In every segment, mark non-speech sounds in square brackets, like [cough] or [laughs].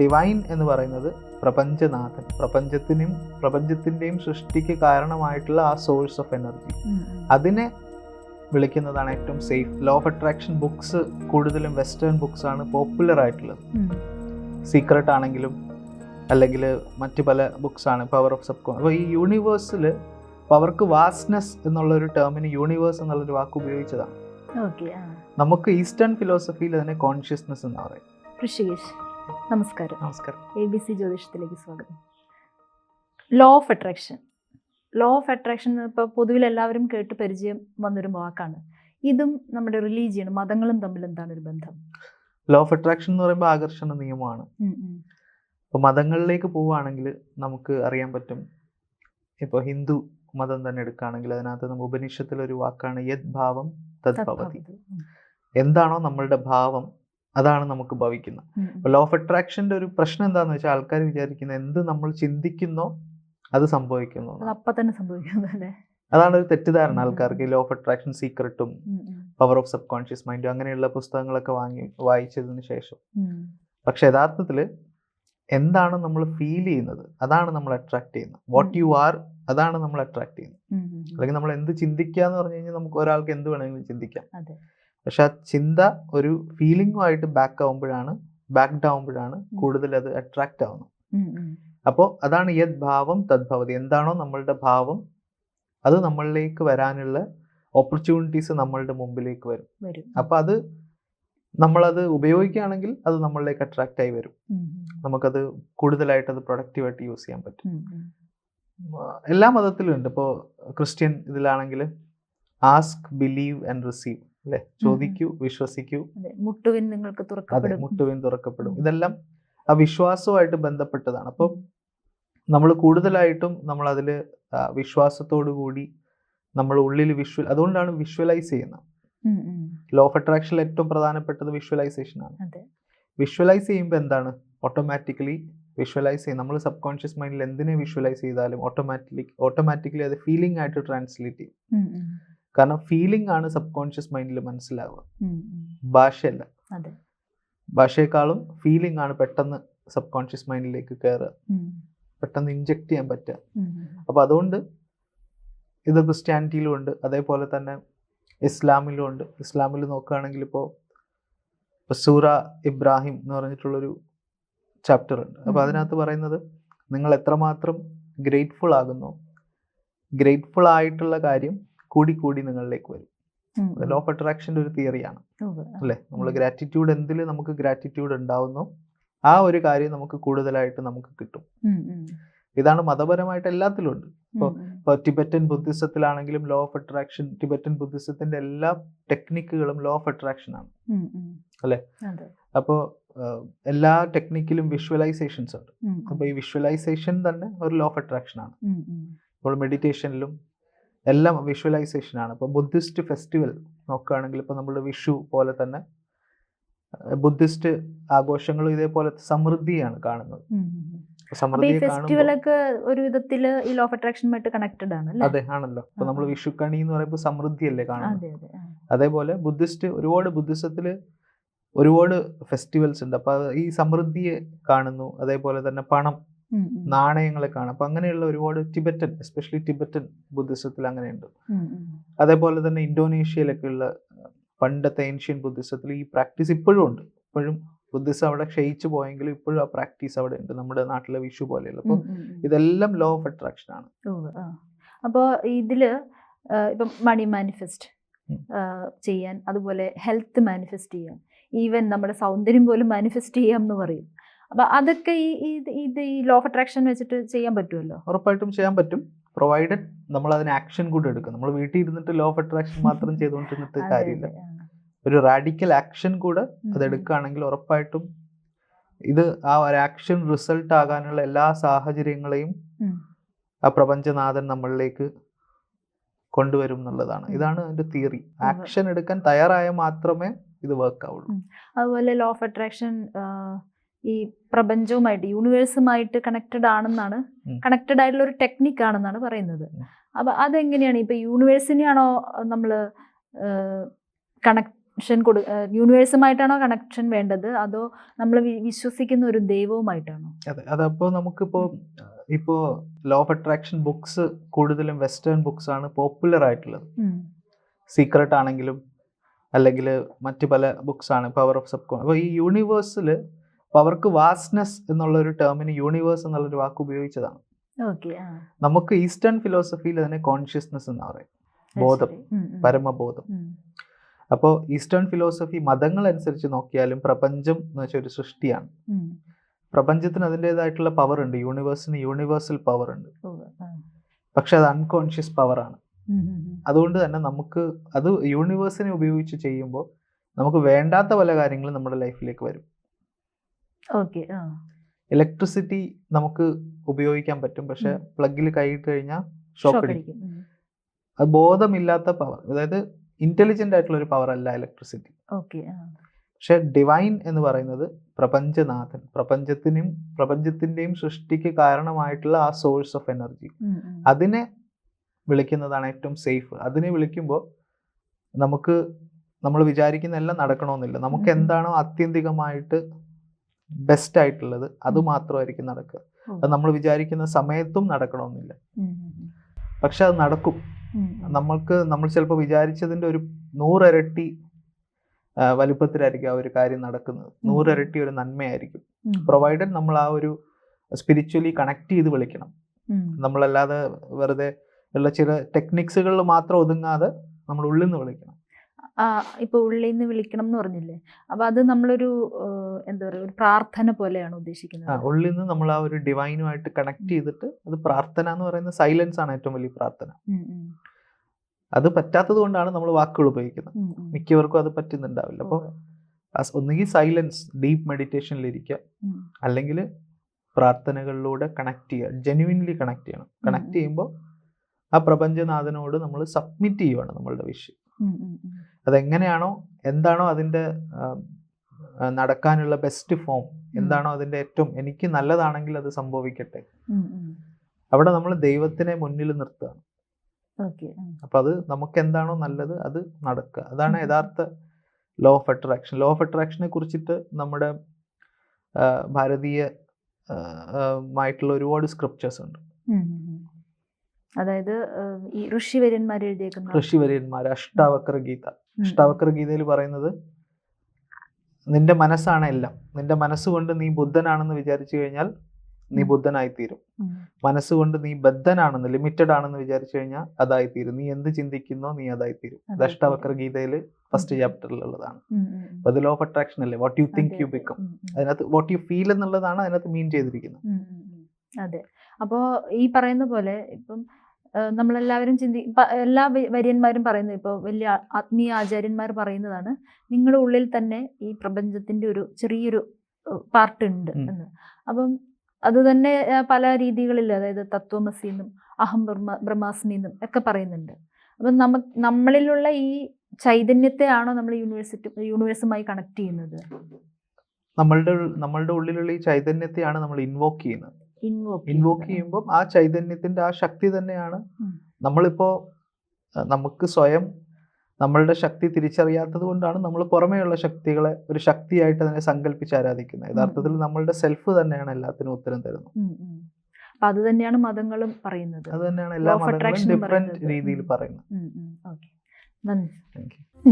Divine എന്ന് പറയുന്നത് പ്രപഞ്ചനാഥൻ. പ്രപഞ്ചത്തിനും പ്രപഞ്ചത്തിന്റെയും സൃഷ്ടിക്ക് കാരണമായിട്ടുള്ള ആ സോഴ്സ് ഓഫ് എനർജി അതിനെ വിളിക്കുന്നതാണ് ഏറ്റവും safe law of attraction books കൂടുതലും വെസ്റ്റേൺ ബുക്സ് ആണ് പോപ്പുലർ ആയിട്ടുള്ളത്. സീക്രട്ട് ആണെങ്കിലും അല്ലെങ്കിൽ മറ്റ് പല ബുക്സ് ആണ് പവർ ഓഫ് സബ് കോൺ അപ്പോൾ ഈ യൂണിവേഴ്സിൽ പവർക്ക് വാസ്റ്റ്നെസ് എന്നുള്ള ഒരു ടേമിന് യൂണിവേഴ്സ് എന്നുള്ളൊരു വാക്ക് ഉപയോഗിച്ചതാണ്. നമുക്ക് ഈസ്റ്റേൺ ഫിലോസഫിയിൽ അതിനെ കോൺഷ്യസ്നെസ് എന്ന് പറയും. നമസ്കാരം. നമസ്കാരം. എ ബി സി ജ്യോതിഷത്തിലേക്ക് സ്വാഗതം. Law of attraction law of attraction ഇപ്പോൾ പൊതുവിൽ എല്ലാവരും കേട്ട് പരിചയം വന്നൊരു വാക്കാണ്. ഇതും നമ്മുടെ റിലീജിയൻ മതങ്ങളും തമ്മിൽ എന്താണ് ഒരു ബന്ധം? ലോ ഓഫ് അട്രാക്ഷൻ എന്ന് പറയുമ്പോൾ ആകർഷണ നിയമമാണ്. ഇപ്പോൾ മതങ്ങളിലേക്ക് പോവുകയാണെങ്കിൽ നമുക്ക് അറിയാൻ പറ്റും. ഇപ്പോൾ ഹിന്ദു മതം തന്നെ എടുക്കുകയാണെങ്കിൽ അതിനകത്ത് നമ്മൾ ഉപനിഷത്തിലൊരു വാക്കാണ് യദ് ഭാവം തദ്ഭവതി. എന്താണോ നമ്മളുടെ ഭാവം അതാണ് നമുക്ക് ഭവിക്കുന്നത്. ലോ ഓഫ് അട്രാക്ഷന്റെ ഒരു പ്രശ്നം എന്താന്ന് വെച്ചാൽ ആൾക്കാർ വിചാരിക്കുന്ന എന്ത് നമ്മൾ ചിന്തിക്കുന്നോ അത് സംഭവിക്കുന്നു അതാണ് ഒരു തെറ്റിദ്ധാരണ ആൾക്കാർക്ക്. ലോ ഓഫ് അട്രാക്ഷൻ സീക്രട്ടും പവർ ഓഫ് സബ് കോൺഷ്യസ് മൈൻഡും അങ്ങനെയുള്ള പുസ്തകങ്ങളൊക്കെ വാങ്ങി വായിച്ചതിന് ശേഷം. പക്ഷെ യഥാർത്ഥത്തിൽ എന്താണ് നമ്മൾ ഫീൽ ചെയ്യുന്നത്? അതാണ് നമ്മൾ അട്രാക്ട് ചെയ്യുന്നത്. വാട്ട് യു ആർ അതാണ് നമ്മൾ അട്രാക്ട് ചെയ്യുന്നത്. അല്ലെങ്കിൽ നമ്മൾ എന്ത് ചിന്തിക്കുക എന്ന് പറഞ്ഞു കഴിഞ്ഞാൽ നമുക്ക് ഒരാൾക്ക് എന്ത് വേണമെങ്കിലും ചിന്തിക്കാം. പക്ഷെ ആ ചിന്ത ഒരു ഫീലിംഗുമായിട്ട് ബാക്ക് ആവുമ്പോഴാണ് ബാക്ക്ഡ് ആവുമ്പോഴാണ് കൂടുതൽ അത് അട്രാക്റ്റ് ആവുന്നത്. അപ്പോൾ അതാണ് യത് ഭാവം തദ്ഭവതി. എന്താണോ നമ്മളുടെ ഭാവം അത് നമ്മളിലേക്ക് വരാനുള്ള ഓപ്പർച്യൂണിറ്റീസ് നമ്മളുടെ മുമ്പിലേക്ക് വരും. അപ്പൊ അപ്പോൾ അത് നമ്മളത് ഉപയോഗിക്കുകയാണെങ്കിൽ അത് നമ്മളിലേക്ക് അട്രാക്റ്റ് ആയി വരും. നമുക്കത് കൂടുതലായിട്ട് അത് പ്രൊഡക്റ്റീവായിട്ട് യൂസ് ചെയ്യാൻ പറ്റും. എല്ലാ മതത്തിലും ഉണ്ട്. ഇപ്പോൾ ക്രിസ്ത്യൻ ഇതിലാണെങ്കിൽ ആസ്ക് ബിലീവ് ആൻഡ് റിസീവ് അല്ലെ? ചോദിക്കൂ വിശ്വസിക്കൂ. മുട്ടുവിൻ നിങ്ങൾക്ക് തുറക്കപ്പെടും. മുട്ടുവിൻ തുറക്കപ്പെടും. ഇതെല്ലാം ആ വിശ്വാസവുമായിട്ട് ബന്ധപ്പെട്ടതാണ്. അപ്പോൾ നമ്മൾ കൂടുതലായിട്ടും നമ്മൾ അതിൽ വിശ്വാസത്തോടു കൂടി നമ്മൾ ഉള്ളിൽ വിഷ്വൽ അതുകൊണ്ടാണ് വിഷ്വലൈസ് ചെയ്യുന്നത്. ലോ ഓഫ് അട്രാക്ഷനിൽ ഏറ്റവും പ്രധാനപ്പെട്ടത് വിഷ്വലൈസേഷൻ ആണ്. വിഷ്വലൈസ് ചെയ്യുമ്പോൾ എന്താണ്? ഓട്ടോമാറ്റിക്കലി വിഷ്വലൈസ് ചെയ്യും. നമ്മൾ സബ് കോൺഷ്യസ് മൈൻഡിൽ എന്തിനെ വിഷ്വലൈസ് ചെയ്താലും ഓട്ടോമാറ്റിക്കലി ഓട്ടോമാറ്റിക്കലി അത് ഫീലിംഗ് ആയിട്ട് ട്രാൻസ്ലേറ്റ് ചെയ്യും. കാരണം ഫീലിംഗ് ആണ് സബ് കോൺഷ്യസ് മൈൻഡിൽ മനസ്സിലാവുക. ഭാഷയല്ല. ഭാഷയെക്കാളും ഫീലിംഗ് ആണ് പെട്ടെന്ന് സബ് കോൺഷ്യസ് മൈൻഡിലേക്ക് കയറുക പെട്ടെന്ന് ഇൻജെക്ട് ചെയ്യാൻ പറ്റുക. അപ്പോൾ അതുകൊണ്ട് ഇത് ക്രിസ്ത്യാനിറ്റിയിലും ഉണ്ട്. അതേപോലെ തന്നെ ഇസ്ലാമിലും ഉണ്ട്. ഇസ്ലാമിൽ നോക്കുകയാണെങ്കിൽ ഇപ്പോൾ സൂറ ഇബ്രാഹിം എന്ന് പറഞ്ഞിട്ടുള്ളൊരു ചാപ്റ്റർ ഉണ്ട്. അപ്പോൾ. അതിനകത്ത് പറയുന്നത് നിങ്ങൾ എത്രമാത്രം ഗ്രേറ്റ്ഫുൾ ആകുന്നു. ഗ്രേറ്റ്ഫുൾ ആയിട്ടുള്ള കാര്യം കൂടി കൂടി നിങ്ങളിലേക്ക് വരും. ലോ ഓഫ് അട്രാക്ഷന്റെ ഒരു തിയറിയാണ് അല്ലെ? നമ്മൾ ഗ്രാറ്റിറ്റ്യൂഡ് എന്തിൽ നമുക്ക് ഗ്രാറ്റിറ്റ്യൂഡ് ഉണ്ടാവുന്നു ആ ഒരു കാര്യം നമുക്ക് കൂടുതലായിട്ട് നമുക്ക് കിട്ടും. ഇതാണ് മതപരമായിട്ട് എല്ലാത്തിലും ഉണ്ട്. ഇപ്പോൾ ടിബറ്റൻ ബുദ്ധിസത്തിലാണെങ്കിലും ലോ ഓഫ് അട്രാക്ഷൻ ടിബറ്റൻ ബുദ്ധിസത്തിന്റെ എല്ലാ ടെക്നിക്കുകളും ലോ ഓഫ് അട്രാക്ഷൻ ആണ്. അല്ലെ? അപ്പോ അല്ലേ? അപ്പോൾ എല്ലാ ടെക്നിക്കിലും വിഷ്വലൈസേഷൻസ് ഉണ്ട്. അപ്പോൾ ഈ വിഷ്വലൈസേഷൻ തന്നെ ഒരു ലോ ഓഫ് അട്രാക്ഷൻ ആണ്. ഇപ്പോൾ മെഡിറ്റേഷനിലും എല്ലാം വിഷ്വലൈസേഷൻ ആണ്. ഇപ്പോൾ ബുദ്ധിസ്റ്റ് ഫെസ്റ്റിവൽ നോക്കുകയാണെങ്കിൽ ഇപ്പോൾ നമ്മൾ വിഷു പോലെ തന്നെ ബുദ്ധിസ്റ്റ് ആഘോഷങ്ങളും ഇതേപോലെ സമൃദ്ധിയാണ് കാണുന്നത്. ഒക്കെ ഒരു വിധത്തിൽ ഈ ലോ ഓഫ് അട്രാക്ഷനുമായിട്ട് കണക്റ്റഡ് ആണ് അതെ ആണല്ലോ. ഇപ്പൊ നമ്മൾ. വിഷുക്കണി എന്ന് പറയുമ്പോൾ സമൃദ്ധിയല്ലേ കാണുന്നത്? അതെ അതെ അതേപോലെ ബുദ്ധിസ്റ്റ് ഒരുപാട് ബുദ്ധിസത്തിൽ ഒരുപാട് ഫെസ്റ്റിവൽസ് ഉണ്ട്. അപ്പൊ ഈ സമൃദ്ധിയെ കാണുന്നു. അതേപോലെ തന്നെ പണം. നാണയങ്ങളെ കാണാം. അപ്പൊ അങ്ങനെയുള്ള ഒരുപാട് ടിബറ്റൻ എസ്പെഷ്യലി ടിബറ്റൻ ബുദ്ധിസത്തിൽ അങ്ങനെയുണ്ട്. അതേപോലെ തന്നെ ഇന്തോനേഷ്യയിലൊക്കെ ഉള്ള പണ്ടത്തെ ഏൻഷ്യൻ ബുദ്ധിസത്തിൽ ഈ പ്രാക്ടീസ് ഇപ്പോഴും ഉണ്ട്. ഇപ്പോഴും ബുദ്ധിസം അവിടെ ക്ഷയിച്ചു പോയെങ്കിലും ഇപ്പോഴും ആ പ്രാക്ടീസ് അവിടെ ഉണ്ട് നമ്മുടെ നാട്ടിലെ വിഷു പോലെയുള്ള. അപ്പോൾ. ഇതെല്ലാം ലോ ഓഫ് അട്രാക്ഷൻ ആണ്. അപ്പോൾ അപ്പോ ഇതിൽ ഇപ്പം മണി മാനിഫെസ്റ്റ് ചെയ്യാൻ അതുപോലെ ഹെൽത്ത് മാനിഫെസ്റ്റ് ചെയ്യാൻ ഈവൻ നമ്മുടെ സൗന്ദര്യം പോലും മാനിഫെസ്റ്റ് ചെയ്യാം എന്ന് പറയും. അപ്പൊ അതൊക്കെ ഈ ഇത് ഈ ലോ ഓഫ് അട്രാക്ഷൻ വെച്ചിട്ട് ചെയ്യാൻ പറ്റുമല്ലോ ഉറപ്പായിട്ടും ചെയ്യാൻ പറ്റും. പ്രൊവൈഡഡ് നമ്മൾ അതിന് ആക്ഷൻ കൂടെ എടുക്കും. നമ്മൾ വീട്ടിൽ ഇരുന്നിട്ട് ലോ ഓഫ് അട്രാക്ഷൻ മാത്രം [laughs] ചെയ്തുകൊണ്ടിരുന്നിട്ട് കാര്യമില്ല. ഒരു റാഡിക്കൽ ആക്ഷൻ കൂടെ അത് എടുക്കുകയാണെങ്കിൽ ഉറപ്പായിട്ടും ഇത് ആ ഒരു ആക്ഷൻ റിസൾട്ട് ആകാനുള്ള എല്ലാ സാഹചര്യങ്ങളെയും ആ പ്രപഞ്ചനാഥൻ നമ്മളിലേക്ക് കൊണ്ടുവരും എന്നുള്ളതാണ്. ഇതാണ് അതിന്റെ തിയറി ആക്ഷൻ എടുക്കാൻ തയ്യാറായ മാത്രമേ ഇത് വർക്ക് ആവുള്ളൂ. അതുപോലെ ലോ ഓഫ് അട്രാക്ഷൻ ഈ പ്രപഞ്ചവുമായിട്ട് യൂണിവേഴ്സുമായിട്ട് കണക്റ്റഡ് ആണെന്നാണ് കണക്റ്റഡ് ആയിട്ടുള്ള ഒരു ടെക്നിക്ക് ആണെന്നാണ് പറയുന്നത്. അപ്പൊ അതെങ്ങനെയാണ്? ഇപ്പൊ യൂണിവേഴ്സിനെയാണോ നമ്മൾ കണക്ഷൻ കൊടു യൂണിവേഴ്സുമായിട്ടാണോ കണക്ഷൻ വേണ്ടത്? അതോ നമ്മൾ വിശ്വസിക്കുന്ന ഒരു ദൈവവുമായിട്ടാണോ? അതെ അതപ്പോ നമുക്കിപ്പോ ഇപ്പോ ലോ ഓഫ് അട്രാക്ഷൻ ബുക്സ് കൂടുതലും വെസ്റ്റേൺ ബുക്സ് ആണ് പോപ്പുലർ ആയിട്ടുള്ളത്. സീക്രട്ട് ആണെങ്കിലും അല്ലെങ്കിൽ മറ്റു പല ബുക്സ് ആണ് പവർ ഓഫ് സബ് അപ്പോൾ ഈ യൂണിവേഴ്സിൽ അപ്പോൾ അവർക്ക് വാസ്റ്റ്നെസ് എന്നുള്ള ഒരു ടേമിന് യൂണിവേഴ്സ് എന്നുള്ളൊരു വാക്ക് ഉപയോഗിച്ചതാണ്. നമുക്ക് ഈസ്റ്റേൺ ഫിലോസഫിയിൽ അതിനെ കോൺഷ്യസ്നെസ് എന്ന് പറയും. ബോധം. പരമബോധം. അപ്പോ അപ്പോൾ ഈസ്റ്റേൺ ഫിലോസഫി മതങ്ങൾ അനുസരിച്ച് നോക്കിയാലും പ്രപഞ്ചം എന്ന് വെച്ചാൽ ഒരു സൃഷ്ടിയാണ്. പ്രപഞ്ചത്തിന് അതിന്റെതായിട്ടുള്ള പവർ ഉണ്ട്. യൂണിവേഴ്സിന് യൂണിവേഴ്സൽ പവർ ഉണ്ട്. പക്ഷെ അത് അൺകോൺഷ്യസ് പവറാണ്. അതുകൊണ്ട് തന്നെ നമുക്ക് അത് യൂണിവേഴ്സിനെ ഉപയോഗിച്ച് ചെയ്യുമ്പോൾ നമുക്ക് വേണ്ടാത്ത പല കാര്യങ്ങളും നമ്മുടെ ലൈഫിലേക്ക് വരും. ഇലക്ട്രിസിറ്റി നമുക്ക് ഉപയോഗിക്കാൻ പറ്റും പക്ഷെ. പ്ലഗിൽ കൈയിട്ട് കഴിഞ്ഞാൽ ഷോക്ക് അടിക്കും. അത് ബോധമില്ലാത്ത പവർ അതായത് ഇന്റലിജന്റ് ആയിട്ടുള്ള ഒരു പവർ അല്ല ഇലക്ട്രിസിറ്റി. പക്ഷെ ഡിവൈൻ എന്ന് പറയുന്നത് പ്രപഞ്ചനാഥൻ പ്രപഞ്ചത്തിനും പ്രപഞ്ചത്തിന്റെയും സൃഷ്ടിക്ക് കാരണമായിട്ടുള്ള ആ സോഴ്സ് ഓഫ് എനർജി. അതിനെ വിളിക്കുന്നതാണ് ഏറ്റവും സേഫ് അതിനെ വിളിക്കുമ്പോൾ നമുക്ക് നമ്മൾ വിചാരിക്കുന്ന എല്ലാം നടക്കണമെന്നില്ല. നമുക്ക് എന്താണോ ആത്യന്തികമായിട്ട് ബെസ്റ്റ് ആയിട്ടുള്ളത് അത് മാത്രമായിരിക്കും നടക്കുക. അത് നമ്മൾ വിചാരിക്കുന്ന സമയത്തും നടക്കണമെന്നില്ല. പക്ഷെ അത് നടക്കും. നമ്മൾക്ക് നമ്മൾ ചിലപ്പോൾ വിചാരിച്ചതിന്റെ ഒരു നൂറിരട്ടി വലിപ്പത്തിലായിരിക്കും ആ ഒരു കാര്യം നടക്കുന്നത്. നൂറിരട്ടി ഒരു നന്മയായിരിക്കും. പ്രൊവൈഡ് പ്രൊവൈഡഡ് നമ്മൾ ആ ഒരു സ്പിരിച്വലി കണക്ട് ചെയ്ത് വിളിക്കണം. നമ്മളല്ലാതെ വെറുതെ ഉള്ള ചില ടെക്നിക്സുകളിൽ മാത്രം ഒതുങ്ങാതെ നമ്മൾ ഉള്ളിൽ നിന്ന് വിളിക്കണം. ആ ഇപ്പൊ ഉള്ളിൽ നിന്ന് വിളിക്കണം എന്ന് പറഞ്ഞില്ലേ? അപ്പൊ അത് നമ്മളൊരു എന്താ പറയുക ഒരു പ്രാർത്ഥന പോലെയാണ് ഉദ്ദേശിക്കുന്നത്. ഉള്ളിൽ നിന്ന് നമ്മൾ ആ ഒരു ഡിവൈനുമായിട്ട് കണക്ട് ചെയ്തിട്ട് അത് പ്രാർത്ഥന എന്ന് പറയുന്ന സൈലൻസ് ആണ് ഏറ്റവും വലിയ പ്രാർത്ഥന. അത് പറ്റാത്തത് കൊണ്ടാണ് നമ്മൾ വാക്കുകൾ ഉപയോഗിക്കുന്നത്. മിക്കവർക്കും അത് പറ്റുന്നുണ്ടാവില്ല. അപ്പോൾ. ഒന്നുകിൽ സൈലൻസ് ഡീപ്പ് മെഡിറ്റേഷനിൽ ഇരിക്കുക അല്ലെങ്കിൽ പ്രാർത്ഥനകളിലൂടെ കണക്ട് ചെയ്യുക ജെന്യുവിൻലി കണക്ട് ചെയ്യണം. കണക്ട് ചെയ്യുമ്പോൾ ആ പ്രപഞ്ചനാഥനോട് നമ്മൾ സബ്മിറ്റ് ചെയ്യുവാണ് നമ്മളുടെ വിഷയം. അതെങ്ങനെയാണോ എന്താണോ അതിന്റെ നടക്കാനുള്ള ബെസ്റ്റ് ഫോം എന്താണോ അതിന്റെ ഏറ്റവും എനിക്ക് നല്ലതാണെങ്കിൽ അത് സംഭവിക്കട്ടെ. അവിടെ നമ്മൾ ദൈവത്തിനെ മുന്നിൽ നിർത്തുകയാണ് അപ്പൊ. അത് നമുക്ക് എന്താണോ നല്ലത് അത് നടക്കുക. അതാണ് യഥാർത്ഥ law of attraction law of അട്രാക്ഷനെ കുറിച്ചിട്ട് നമ്മുടെ ഭാരതീയ മായിട്ടുള്ള ഒരുപാട് സ്ക്രിപ്റ്റേഴ്സ് ഉണ്ട്. അതായത് ഈ ഋഷിവര്യന്മാർ എഴുതിയേക്കുന്ന ഋഷിവര്യന്മാർ അഷ്ടാവക്ര ഗീത. അഷ്ടാവക്ര ഗീതയിൽ പറയുന്നത് നിന്റെ മനസ്സാണ് എല്ലാം. നിന്റെ മനസ്സുകൊണ്ട് നീ ബുദ്ധനാണെന്ന് വിചാരിച്ചു കഴിഞ്ഞാൽ നീ ബുദ്ധനായി തീരും മനസ്സുകൊണ്ട് നീ ബദ്ധനാണെന്ന് ലിമിറ്റഡ് ആണെന്ന് വിചാരിച്ചു കഴിഞ്ഞാൽ അതായി തീരും നീ എന്ത് ചിന്തിക്കുന്നോ നീ അതായി തീരും അതായിത്തീരും. ഗീതയിൽ ഗീതയിൽ ഫസ്റ്റ് ചാപ്റ്ററിൽ ചാപ്റ്ററിലുള്ളതാണ്. അപ്പൊ അത് ലോ ഓഫ് അട്രാക്ഷൻ അല്ലേ? What you think you become. അതിനകത്ത് വാട്ട് യു ഫീൽ എന്നുള്ളതാണ് അതിനകത്ത് മീൻ ചെയ്തിരിക്കുന്നത്. അതെ. അപ്പോൾ ഈ പറയുന്ന പോലെ ഇപ്പം നമ്മളെല്ലാവരും ചിന്തി എല്ലാ വര്യന്മാരും പറയുന്നത് ഇപ്പോൾ വലിയ ആത്മീയ ആചാര്യന്മാർ പറയുന്നതാണ് നിങ്ങളുടെ ഉള്ളിൽ തന്നെ ഈ പ്രപഞ്ചത്തിന്റെ ഒരു ചെറിയൊരു പാർട്ട് ഉണ്ട് എന്ന്. അപ്പം അത് തന്നെ പല രീതികളിൽ അതായത് തത്വമസി എന്നും അഹം ബ്രഹ്മ ബ്രഹ്മാസ്മി എന്നും ഒക്കെ പറയുന്നുണ്ട്. അപ്പം നമ്മ നമ്മളിലുള്ള ഈ ചൈതന്യത്തെയാണോ നമ്മൾ യൂണിവേഴ്സിറ്റി യൂണിവേഴ്സുമായി കണക്ട് ചെയ്യുന്നത്? നമ്മളുടെ നമ്മളുടെ ഉള്ളിലുള്ള ഈ ചൈതന്യത്തെയാണ് നമ്മൾ ഇൻവോക്ക് ചെയ്യുന്നത്. ഇൻവോക്ക് ചെയ്യുമ്പോൾ ആ ചൈതന്യത്തിന്റെ ആ ശക്തി തന്നെയാണ് നമ്മളിപ്പോ നമുക്ക് സ്വയം നമ്മളുടെ ശക്തി തിരിച്ചറിയാത്തത് കൊണ്ടാണ് നമ്മൾ പുറമേയുള്ള ശക്തികളെ ഒരു ശക്തിയായിട്ട് അതിനെ സങ്കല്പിച്ച് ആരാധിക്കുന്നത്. യഥാർത്ഥത്തിൽ. നമ്മളുടെ സെൽഫ് തന്നെയാണ് എല്ലാത്തിനും ഉത്തരം തരുന്നത്. അപ്പൊ അത് തന്നെയാണ് മതങ്ങളും പറയുന്നത്. അത് തന്നെയാണ് എല്ലാ മതങ്ങളും ഡിഫറെന്റ് രീതിയിൽ പറയുന്നത്.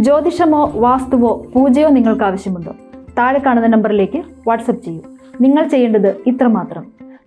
ജ്യോതിഷമോ വാസ്തുവോ പൂജയോ നിങ്ങൾക്ക് ആവശ്യമുണ്ടോ? താഴെ കാണുന്ന നമ്പറിലേക്ക് വാട്സപ്പ് ചെയ്യൂ. നിങ്ങൾ ചെയ്യേണ്ടത് ഇത്രമാത്രം.